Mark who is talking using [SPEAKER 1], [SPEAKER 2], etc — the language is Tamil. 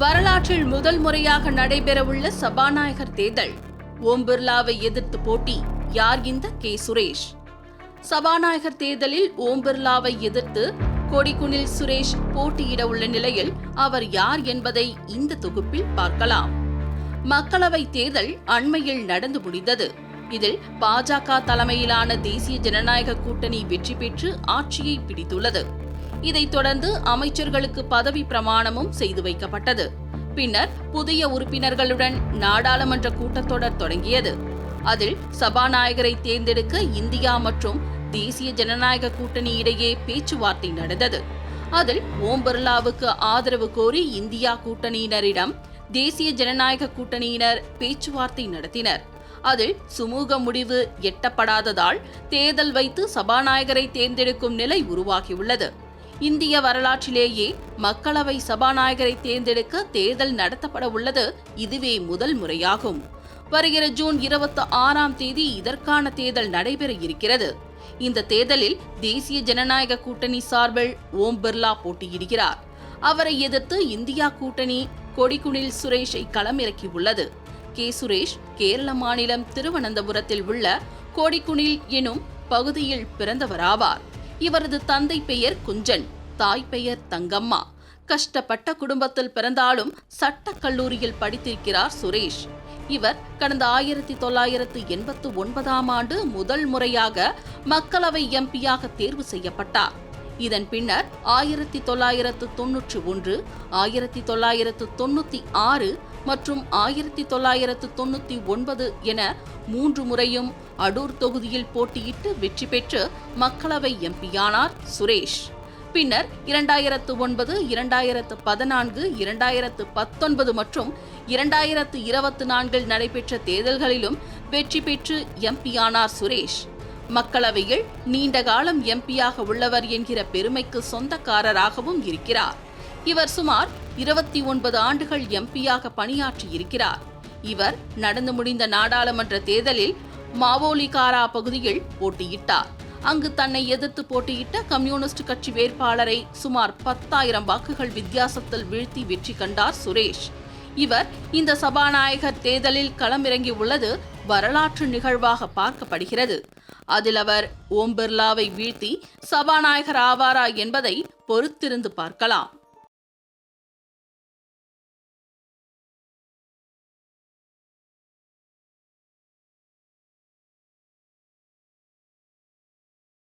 [SPEAKER 1] வரலாற்றில் முதல் முறையாக நடைபெறவுள்ள சபாநாயகர் தேர்தல். ஓம் பிர்லாவை எதிர்த்து போட்டி யார் இந்த கே. சுரேஷ்? சபாநாயகர் தேர்தலில் ஓம் பிர்லாவை எதிர்த்து கொடிக்குனில் சுரேஷ் போட்டியிட உள்ள நிலையில் அவர் யார் என்பதை இந்த தொகுப்பில் பார்க்கலாம். மக்களவை தேர்தல் அண்மையில் நடந்து முடிந்தது. இதில் பாஜக தலைமையிலான தேசிய ஜனநாயக கூட்டணி வெற்றி பெற்று ஆட்சியை பிடித்துள்ளது. இதைத் தொடர்ந்து அமைச்சர்களுக்கு பதவி பிரமாணமும் செய்து வைக்கப்பட்டது. பின்னர் புதிய உறுப்பினர்களுடன் நாடாளுமன்ற கூட்டத்தொடர் தொடங்கியது. அதில் சபாநாயகரை தேர்ந்தெடுக்க இந்தியா மற்றும் தேசிய ஜனநாயக கூட்டணி இடையே பேச்சுவார்த்தை நடந்தது. அதில் ஓம் பிர்லாவுக்கு ஆதரவு கோரி இந்தியா கூட்டணியினரிடம் தேசிய ஜனநாயக கூட்டணியினர் பேச்சுவார்த்தை நடத்தினர். அதில் சுமூக முடிவு எட்டப்படாததால் தேர்தல் வைத்து சபாநாயகரை தேர்ந்தெடுக்கும் நிலை உருவாகியுள்ளது. இந்திய வரலாற்றிலேயே மக்களவை சபாநாயகரை தேர்ந்தெடுக்க தேர்தல் நடத்தப்பட உள்ளது இதுவே முதல் முறையாகும். வருகிற ஜூன் இருபத்தி ஆறாம் தேதி இதற்கான தேர்தல் நடைபெற இருக்கிறது. இந்த தேர்தலில் தேசிய ஜனநாயக கூட்டணி சார்பில் ஓம் பிர்லா போட்டியிடுகிறார். அவரை எதிர்த்து இந்தியா கூட்டணி கொடிக்குனில் சுரேஷை களமிறக்கியுள்ளது. கே. சுரேஷ் கேரள மாநிலம் திருவனந்தபுரத்தில் உள்ள கோடிக்குனில் எனும் பகுதியில் பிறந்தவராவார். இவரது தந்தை பெயர் குஞ்சன் தாய் பெயர் தங்கம்மா. கஷ்டப்பட்ட குடும்பத்தில் பிறந்தாலும் சட்டக் கல்லூரியில் படித்திருக்கிறார் சுரேஷ். இவர் கடந்த ஆயிரத்தி தொள்ளாயிரத்து எண்பத்து ஒன்பதாம் ஆண்டு முதல் முறையாக மக்களவை எம்பியாக தேர்வு செய்யப்பட்டார். இதன் பின்னர் ஆயிரத்தி தொள்ளாயிரத்து தொன்னூற்றி ஒன்று ஆயிரத்தி தொள்ளாயிரத்து தொண்ணூத்தி ஆறு மற்றும் ஆயிரத்தி தொள்ளாயிரத்து தொண்ணூத்தி ஒன்பது என மூன்று முறையும் அடூர் தொகுதியில் போட்டியிட்டு வெற்றி பெற்று மக்களவை எம்பியானார் சுரேஷ். பின்னர் இரண்டாயிரத்து ஒன்பது இரண்டாயிரத்து பதினான்கு இரண்டாயிரத்து பத்தொன்பது மற்றும் இரண்டாயிரத்து இருபத்தி நான்கில் நடைபெற்ற தேர்தல்களிலும் வெற்றி பெற்று எம்பியானார் சுரேஷ். மக்களவையில் நீண்ட காலம் எம்பியாக உள்ளவர் என்கிற பெருமைக்கு சொந்தக்காரராகவும் இருக்கிறார். இவர் சுமார் இருபத்தி ஒன்பது ஆண்டுகள் எம்பியாக பணியாற்றி இருக்கிறார் இவர் நடந்து முடிந்த நாடாளுமன்ற தேர்தலில் மாவோலிகாரா பகுதியில் போட்டியிட்டார். அங்கு தன்னை எதிர்த்து போட்டியிட்ட கம்யூனிஸ்ட் கட்சி வேட்பாளரை சுமார் பத்தாயிரம் வாக்குகள் வித்தியாசத்தில் வீழ்த்தி வெற்றி கண்டார் சுரேஷ். இவர் இந்த சபாநாயகர் தேர்தலில் களமிறங்கி உள்ளது வரலாற்று நிகழ்வாக பார்க்கப்படுகிறது. அதில் அவர் ஓம் பிர்லாவை வீழ்த்தி சபாநாயகர் ஆவாரா என்பதை பொறுத்திருந்து பார்க்கலாம்.